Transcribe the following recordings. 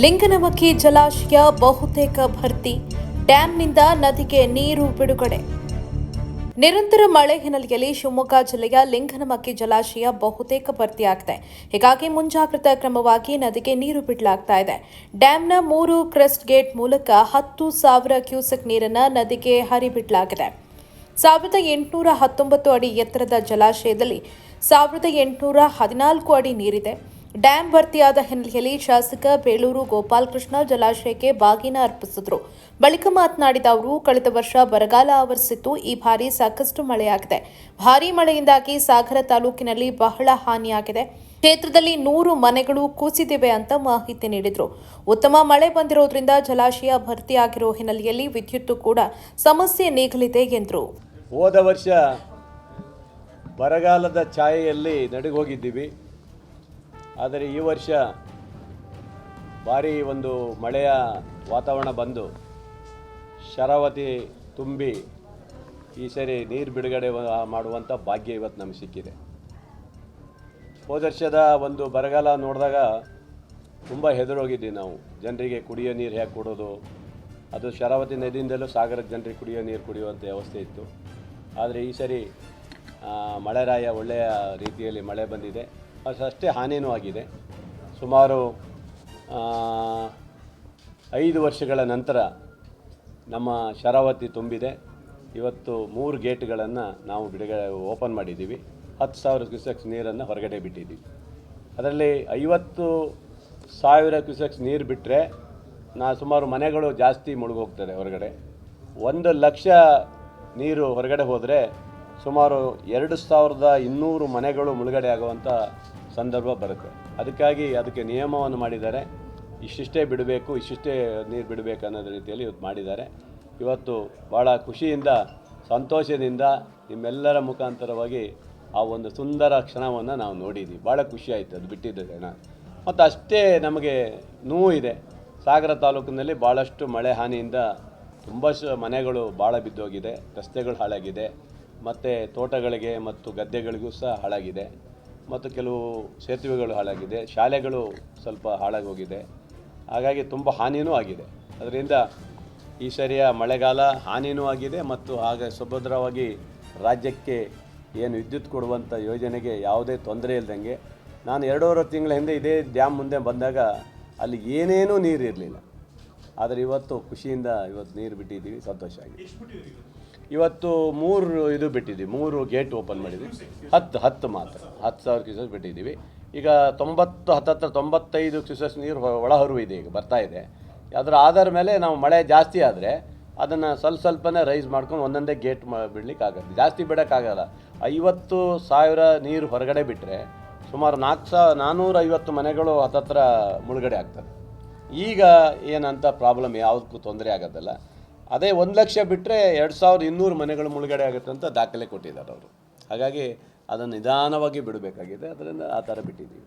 ಲಿಂಗನಮಕ್ಕಿ ಜಲಾಶಯ ಬಹುತೇಕ ಭರ್ತಿ. ಡ್ಯಾಂನಿಂದ ನದಿಗೆ ನೀರು ಬಿಡುಗಡೆ. ನಿರಂತರ ಮಳೆ ಹಿನ್ನೆಲೆಯಲ್ಲಿ ಶಿವಮೊಗ್ಗ ಜಿಲ್ಲೆಯ ಲಿಂಗನಮಕ್ಕಿ ಜಲಾಶಯ ಬಹುತೇಕ ಭರ್ತಿಯಾಗಿದೆ. ಹೀಗಾಗಿ ಮುಂಜಾಗ್ರತಾ ಕ್ರಮವಾಗಿ ನದಿಗೆ ನೀರು ಬಿಡಲಾಗ್ತಾ ಇದೆ. ಡ್ಯಾಂನ ಮೂರು ಕ್ರೆಸ್ಟ್ ಗೇಟ್ ಮೂಲಕ ಹತ್ತು ಸಾವಿರ ಕ್ಯೂಸೆಕ್ ನೀರನ್ನು ನದಿಗೆ ಹರಿಬಿಡಲಾಗಿದೆ. ಸಾವಿರದ ಎಂಟುನೂರ ಹತ್ತೊಂಬತ್ತು ಅಡಿ ಎತ್ತರದ ಜಲಾಶಯದಲ್ಲಿ ಸಾವಿರದ ಎಂಟುನೂರ ಹದಿನಾಲ್ಕು ಅಡಿ ನೀರಿದೆ. ಡ್ಯಾಂ ಭರ್ತಿಯಾದ ಹಿನ್ನೆಲೆಯಲ್ಲಿ ಶಾಸಕ ಬೇಳೂರು ಗೋಪಾಲಕೃಷ್ಣ ಜಲಾಶಯಕ್ಕೆ ಬಾಗಿನ ಅರ್ಪಿಸಿದ್ರು. ಬಳಿಕ ಮಾತನಾಡಿದ ಅವರು, ಕಳೆದ ವರ್ಷ ಬರಗಾಲ ಆವರಿಸಿತ್ತು ಈ ಬಾರಿ ಸಾಕಷ್ಟು ಮಳೆಯಾಗಿದೆ. ಭಾರೀ ಮಳೆಯಿಂದಾಗಿ ಸಾಗರ ತಾಲೂಕಿನಲ್ಲಿ ಬಹಳ ಹಾನಿಯಾಗಿದೆ. ಕ್ಷೇತ್ರದಲ್ಲಿ ನೂರು ಮನೆಗಳು ಕುಸಿದಿವೆ ಅಂತ ಮಾಹಿತಿ ನೀಡಿದರು. ಉತ್ತಮ ಮಳೆ ಬಂದಿರೋದ್ರಿಂದ ಜಲಾಶಯ ಭರ್ತಿಯಾಗಿರೋ ಹಿನ್ನೆಲೆಯಲ್ಲಿ ವಿದ್ಯುತ್ತು ಕೂಡ ಸಮಸ್ಯೆ ನೀಗಲಿದೆ ಎಂದರು. ಹೋದ ವರ್ಷ ಬರಗಾಲದ ಛಾಯೆಯಲ್ಲಿ ನಡುಗೋಗಿದ್ದೀವಿ. ಆದರೆ ಈ ವರ್ಷ ಭಾರಿ ಒಂದು ಮಳೆಯ ವಾತಾವರಣ ಬಂದು ಶರಾವತಿ ತುಂಬಿ ಈ ಸರಿ ನೀರು ಬಿಡುಗಡೆ ಮಾಡುವಂಥ ಭಾಗ್ಯ ಇವತ್ತು ನಮಗೆ ಸಿಕ್ಕಿದೆ. ಹೋದ ವರ್ಷದ ಒಂದು ಬರಗಾಲ ನೋಡಿದಾಗ ತುಂಬ ಹೆದರೋಗಿದ್ದೀವಿ ನಾವು. ಜನರಿಗೆ ಕುಡಿಯೋ ನೀರು ಹೇಗೆ ಕೊಡೋದು? ಅದು ಶರಾವತಿ ನದಿಯಿಂದಲೂ ಸಾಗರದ ಜನರಿಗೆ ಕುಡಿಯೋ ನೀರು ಕುಡಿಯುವಂಥ ವ್ಯವಸ್ಥೆ ಇತ್ತು. ಆದರೆ ಈ ಸರಿ ಮಳೆರಾಯ ಒಳ್ಳೆಯ ರೀತಿಯಲ್ಲಿ ಮಳೆ ಬಂದಿದೆ. ಅಷ್ಟು ಹಾನಿಯೂ ಆಗಿದೆ. ಸುಮಾರು ಐದು ವರ್ಷಗಳ ನಂತರ ನಮ್ಮ ಶರಾವತಿ ತುಂಬಿದೆ. ಇವತ್ತು ಮೂರು ಗೇಟ್ಗಳನ್ನು ನಾವು ಬಿಡುಗಡೆ, ಓಪನ್ ಮಾಡಿದ್ದೀವಿ. ಹತ್ತು ಸಾವಿರ ಕ್ಯೂಸೆಕ್ಸ್ ನೀರನ್ನು ಹೊರಗಡೆ ಬಿಟ್ಟಿದ್ದೀವಿ. ಅದರಲ್ಲಿ ಐವತ್ತು ಸಾವಿರ ಕ್ಯೂಸೆಕ್ಸ್ ನೀರು ಬಿಟ್ಟರೆ ನಾ ಸುಮಾರು ಮನೆಗಳು ಜಾಸ್ತಿ ಮುಳುಗೋಗ್ತದೆ ಹೊರಗಡೆ. ಒಂದು ಲಕ್ಷ ನೀರು ಹೊರಗಡೆ ಹೋದರೆ ಸುಮಾರು ಎರಡು ಸಾವಿರದ ಇನ್ನೂರು ಮನೆಗಳು ಮುಳುಗಡೆ ಆಗುವಂಥ ಸಂದರ್ಭ ಬರುತ್ತೆ. ಅದಕ್ಕಾಗಿ ಅದಕ್ಕೆ ನಿಯಮವನ್ನು ಮಾಡಿದ್ದಾರೆ. ಇಷ್ಟಿಷ್ಟೇ ಬಿಡಬೇಕು, ಇಷ್ಟಿಷ್ಟೇ ನೀರು ಬಿಡಬೇಕು ಅನ್ನೋದು ರೀತಿಯಲ್ಲಿ ಇವತ್ತು ಮಾಡಿದ್ದಾರೆ. ಇವತ್ತು ಭಾಳ ಖುಷಿಯಿಂದ, ಸಂತೋಷದಿಂದ ನಿಮ್ಮೆಲ್ಲರ ಮುಖಾಂತರವಾಗಿ ಆ ಒಂದು ಸುಂದರ ಕ್ಷಣವನ್ನು ನಾವು ನೋಡಿದ್ದೀವಿ ಭಾಳ ಖುಷಿ ಆಯಿತು ಅದು ಬಿಟ್ಟಿದ್ದ ಕ್ಷಣ ಮತ್ತು ಅಷ್ಟೇ ನಮಗೆ ನೋವು ಇದೆ. ಸಾಗರ ತಾಲೂಕಿನಲ್ಲಿ ಭಾಳಷ್ಟು ಮಳೆ ಹಾನಿಯಿಂದ ತುಂಬ ಮನೆಗಳು ಭಾಳ ಬಿದ್ದೋಗಿದೆ, ರಸ್ತೆಗಳು ಹಾಳಾಗಿದೆ. ಮತ್ತು ತೋಟಗಳಿಗೆ ಮತ್ತು ಗದ್ದೆಗಳಿಗೂ ಸಹ ಹಾಳಾಗಿದೆ. ಮತ್ತು ಕೆಲವು ಸೇತುವೆಗಳು ಹಾಳಾಗಿದೆ. ಶಾಲೆಗಳು ಸ್ವಲ್ಪ ಹಾಳಾಗಿ ಹೋಗಿದೆ. ಹಾಗಾಗಿ ತುಂಬ ಹಾನಿಯೂ ಆಗಿದೆ. ಅದರಿಂದ ಈ ಸರಿಯ ಮಳೆಗಾಲ ಹಾನಿಯೂ ಆಗಿದೆ ಮತ್ತು ಹಾಗೆ ಸುಭದ್ರವಾಗಿ ರಾಜ್ಯಕ್ಕೆ ಏನು ವಿದ್ಯುತ್ ಕೊಡುವಂಥ ಯೋಜನೆಗೆ ಯಾವುದೇ ತೊಂದರೆ ಇಲ್ಲದಂಗೆ ನಾನು ಎರಡೂವರೆ ತಿಂಗಳ ಹಿಂದೆ ಇದೇ ಡ್ಯಾಮ್ ಮುಂದೆ ಬಂದಾಗ ಅಲ್ಲಿ ಏನೇನೂ ನೀರು ಇರಲಿಲ್ಲ. ಆದರೆ ಇವತ್ತು ಖುಷಿಯಿಂದ ಇವತ್ತು ನೀರು ಬಿಟ್ಟಿದ್ದೀವಿ. ಸಂತೋಷ ಆಗಿದೆ. ಇವತ್ತು ಮೂರು ಇದು ಬಿಟ್ಟಿದ್ದೀವಿ, ಮೂರು ಗೇಟ್ ಓಪನ್ ಮಾಡಿದ್ವಿ ಹತ್ತು ಹತ್ತು ಮಾತ್ರ. ಹತ್ತು ಸಾವಿರ ಕ್ಯೂಸಸ್ ಬಿಟ್ಟಿದ್ದೀವಿ. ಈಗ ತೊಂಬತ್ತು ಹತ್ತತ್ರ ತೊಂಬತ್ತೈದು ಕ್ಯೂಸಸ್ ನೀರು ಒಳಹರು ಇದೆ ಈಗ, ಬರ್ತಾ ಇದೆ. ಅದರ ಆಧಾರ ಮೇಲೆ ನಾವು ಮಳೆ ಜಾಸ್ತಿ ಆದರೆ ಅದನ್ನು ಸ್ವಲ್ಪ ಸ್ವಲ್ಪನೇ ರೈಸ್ ಮಾಡ್ಕೊಂಡು ಒಂದೊಂದೇ ಗೇಟ್ ಮಾ ಜಾಸ್ತಿ ಬಿಡೋಕ್ಕಾಗಲ್ಲ. ಐವತ್ತು ಸಾವಿರ ನೀರು ಹೊರಗಡೆ ಬಿಟ್ಟರೆ ಸುಮಾರು ನಾಲ್ಕು ಸಾವಿರ ನಾನ್ನೂರ ಐವತ್ತು ಮನೆಗಳು ಹತ್ತತ್ರ ಮುಳುಗಡೆ ಆಗ್ತದೆ. ಈಗ ಏನಂತ ಪ್ರಾಬ್ಲಮ್ ಯಾವುದಕ್ಕೂ ತೊಂದರೆ ಆಗೋದಲ್ಲ. ಅದೇ ಒಂದು ಲಕ್ಷ ಬಿಟ್ಟರೆ ಎರಡು ಸಾವಿರದ ಇನ್ನೂರು ಮನೆಗಳು ಮುಳುಗಡೆ ಆಗುತ್ತೆ ಅಂತ ದಾಖಲೆ ಕೊಟ್ಟಿದ್ದಾರೆ ಅವರು. ಹಾಗಾಗಿ ಅದನ್ನು ನಿಧಾನವಾಗಿ ಬಿಡಬೇಕಾಗಿದೆ. ಅದರಿಂದ ಆ ಥರ ಬಿಟ್ಟಿದ್ದೀವಿ.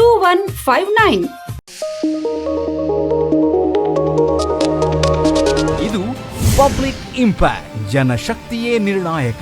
two one five nine ಇದು ಪಬ್ಲಿಕ್ ಇಂಪ್ಯಾಕ್ಟ್ ಜನಶಕ್ತಿಯೇ ನಿರ್ಣಾಯಕ.